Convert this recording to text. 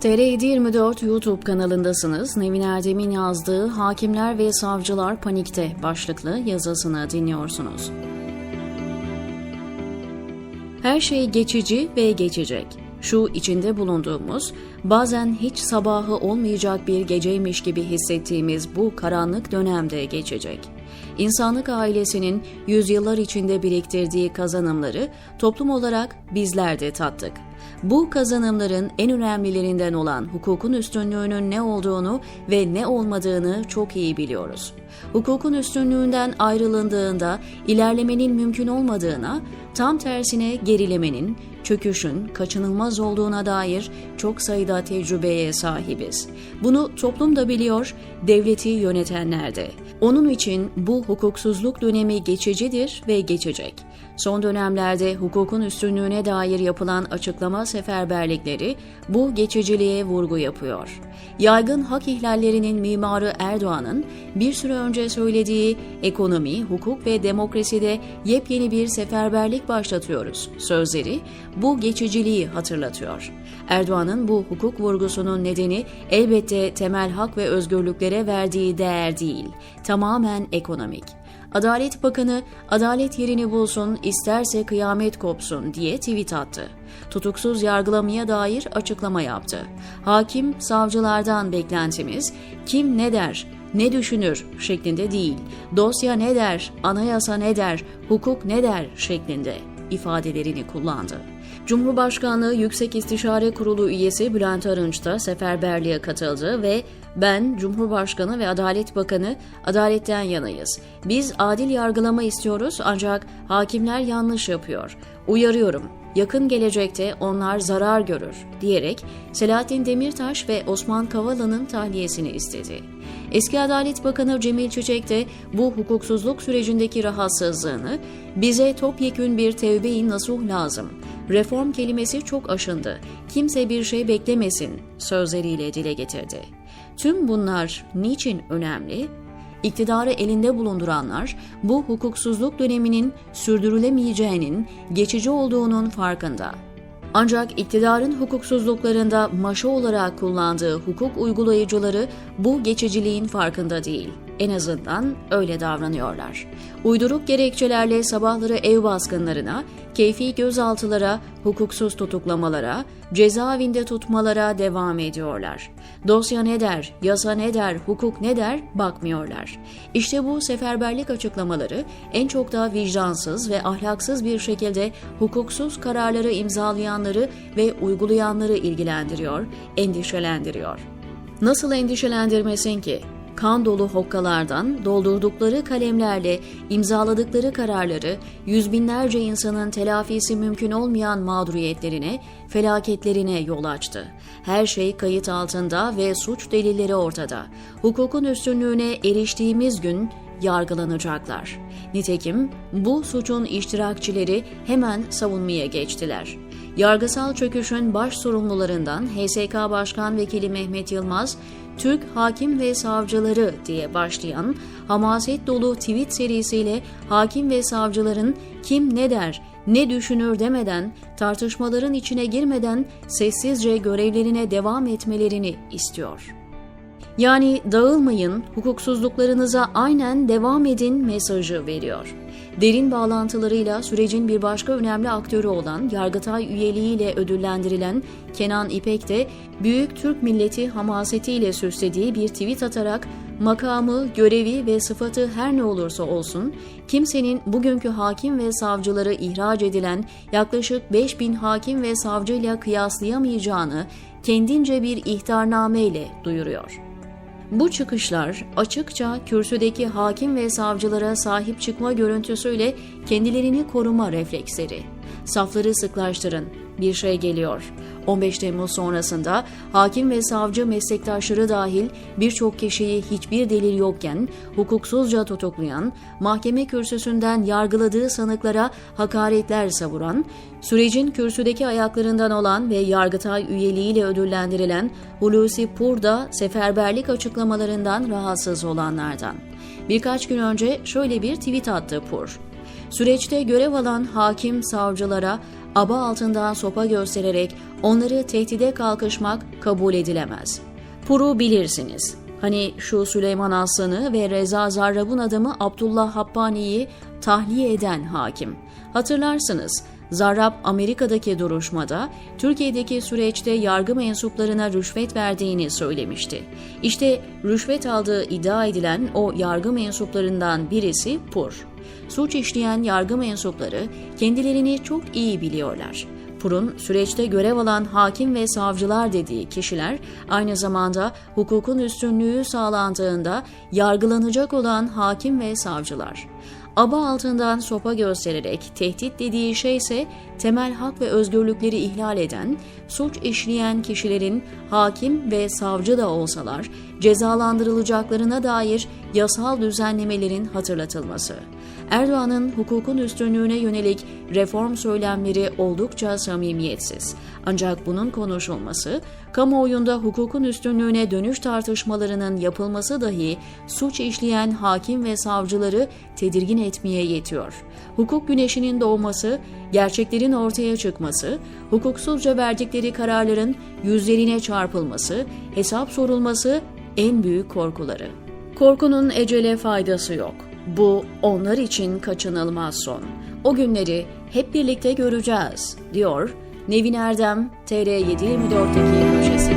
TR724 YouTube kanalındasınız. Nevin Erdem'in yazdığı Hakimler ve Savcılar Panikte başlıklı yazısını dinliyorsunuz. Her şey geçici ve geçecek. Şu içinde bulunduğumuz, bazen hiç sabahı olmayacak bir geceymiş gibi hissettiğimiz bu karanlık dönemde geçecek. İnsanlık ailesinin yüzyıllar içinde biriktirdiği kazanımları toplum olarak bizler de tattık. Bu kazanımların en önemlilerinden olan hukukun üstünlüğünün ne olduğunu ve ne olmadığını çok iyi biliyoruz. Hukukun üstünlüğünden ayrılındığında ilerlemenin mümkün olmadığına, tam tersine gerilemenin, çöküşün kaçınılmaz olduğuna dair çok sayıda tecrübeye sahibiz. Bunu toplum da biliyor, devleti yönetenler de. Onun için bu hukuksuzluk dönemi geçicidir ve geçecek. Son dönemlerde hukukun üstünlüğüne dair yapılan açıklama seferberlikleri bu geçiciliğe vurgu yapıyor. Yaygın hak ihlallerinin mimarı Erdoğan'ın bir süre önce söylediği ekonomi, hukuk ve demokraside yepyeni bir seferberlik başlatıyoruz sözleri bu geçiciliği hatırlatıyor. Erdoğan'ın bu hukuk vurgusunun nedeni elbette temel hak ve özgürlüklere verdiği değer değil, tamamen ekonomik. Adalet Bakanı adalet yerini bulsun isterse kıyamet kopsun diye tweet attı. Tutuksuz yargılamaya dair açıklama yaptı. Hakim, savcılardan beklentimiz kim ne der, ne düşünür şeklinde değil, dosya ne der, anayasa ne der, hukuk ne der şeklinde ifadelerini kullandı. Cumhurbaşkanlığı Yüksek İstişare Kurulu üyesi Bülent Arınç da seferberliğe katıldı ve ben Cumhurbaşkanı ve Adalet Bakanı adaletten yanayız. Biz adil yargılama istiyoruz ancak hakimler yanlış yapıyor. Uyarıyorum. Yakın gelecekte onlar zarar görür diyerek Selahattin Demirtaş ve Osman Kavala'nın tahliyesini istedi. Eski Adalet Bakanı Cemil Çiçek de bu hukuksuzluk sürecindeki rahatsızlığını bize topyekün bir tevbe-i nasuh lazım. Reform kelimesi çok aşındı. Kimse bir şey beklemesin sözleriyle dile getirdi. Tüm bunlar niçin önemli? İktidarı elinde bulunduranlar bu hukuksuzluk döneminin sürdürülemeyeceğinin geçici olduğunun farkında. Ancak iktidarın hukuksuzluklarında maşa olarak kullandığı hukuk uygulayıcıları bu geçiciliğin farkında değil. En azından öyle davranıyorlar. Uyduruk gerekçelerle sabahları ev baskınlarına, keyfi gözaltılara, hukuksuz tutuklamalara, cezaevinde tutmalara devam ediyorlar. Dosya ne der, yasa ne der, hukuk ne der bakmıyorlar. İşte bu seferberlik açıklamaları en çok da vicdansız ve ahlaksız bir şekilde hukuksuz kararları imzalayanları ve uygulayanları ilgilendiriyor, endişelendiriyor. Nasıl endişelendirmesin ki? Kan dolu hokkalardan doldurdukları kalemlerle imzaladıkları kararları yüz binlerce insanın telafisi mümkün olmayan mağduriyetlerine, felaketlerine yol açtı. Her şey kayıt altında ve suç delilleri ortada. Hukukun üstünlüğüne eriştiğimiz gün yargılanacaklar. Nitekim bu suçun iştirakçileri hemen savunmaya geçtiler. Yargısal çöküşün baş sorumlularından HSK Başkan Vekili Mehmet Yılmaz, Türk Hakim ve Savcıları diye başlayan hamaset dolu tweet serisiyle hakim ve savcıların kim ne der, ne düşünür demeden, tartışmaların içine girmeden sessizce görevlerine devam etmelerini istiyor. Yani dağılmayın, hukuksuzluklarınıza aynen devam edin mesajı veriyor. Derin bağlantılarıyla sürecin bir başka önemli aktörü olan Yargıtay üyeliğiyle ödüllendirilen Kenan İpek de büyük Türk milleti hamasetiyle süslediği bir tweet atarak makamı, görevi ve sıfatı her ne olursa olsun kimsenin bugünkü hakim ve savcıları ihraç edilen yaklaşık 5000 hakim ve savcıyla kıyaslayamayacağını kendince bir ihtarnameyle duyuruyor. Bu çıkışlar açıkça kürsüdeki hakim ve savcılara sahip çıkma görüntüsüyle kendilerini koruma refleksleri. Safları sıklaştırın, bir şey geliyor. 15 Temmuz sonrasında hakim ve savcı meslektaşları dahil birçok kişiyi hiçbir delil yokken hukuksuzca tutuklayan, mahkeme kürsüsünden yargıladığı sanıklara hakaretler savuran, sürecin kürsüdeki ayaklarından olan ve Yargıtay üyeliğiyle ödüllendirilen Hulusi Pur seferberlik açıklamalarından rahatsız olanlardan. Birkaç gün önce şöyle bir tweet attı Pur. Süreçte görev alan hakim savcılara aba altından sopa göstererek onları tehdide kalkışmak kabul edilemez. Puru bilirsiniz. Hani şu Süleyman Aslan'ı ve Reza Zarrab'ın adamı Abdullah Habbani'yi tahliye eden hakim. Hatırlarsınız, Zarrab Amerika'daki duruşmada Türkiye'deki süreçte yargı mensuplarına rüşvet verdiğini söylemişti. İşte rüşvet aldığı iddia edilen o yargı mensuplarından birisi Pur. Suç işleyen yargı mensupları kendilerini çok iyi biliyorlar. Pur'un süreçte görev alan hakim ve savcılar dediği kişiler aynı zamanda hukukun üstünlüğü sağlandığında yargılanacak olan hakim ve savcılar. Aba altından sopa göstererek tehdit dediği şey ise temel hak ve özgürlükleri ihlal eden, suç işleyen kişilerin hakim ve savcı da olsalar cezalandırılacaklarına dair yasal düzenlemelerin hatırlatılması. Erdoğan'ın hukukun üstünlüğüne yönelik reform söylemleri oldukça samimiyetsiz. Ancak bunun konuşulması, kamuoyunda hukukun üstünlüğüne dönüş tartışmalarının yapılması dahi suç işleyen hakim ve savcıları tedirgin etmeye yetiyor. Hukuk güneşinin doğması, gerçeklerin ortaya çıkması, hukuksuzca verdikleri kararların yüzlerine çarpılması, hesap sorulması en büyük korkuları. Korkunun ecele faydası yok. Bu onlar için kaçınılmaz son. O günleri hep birlikte göreceğiz, diyor Nevin Erdem TR724'teki köşesinde.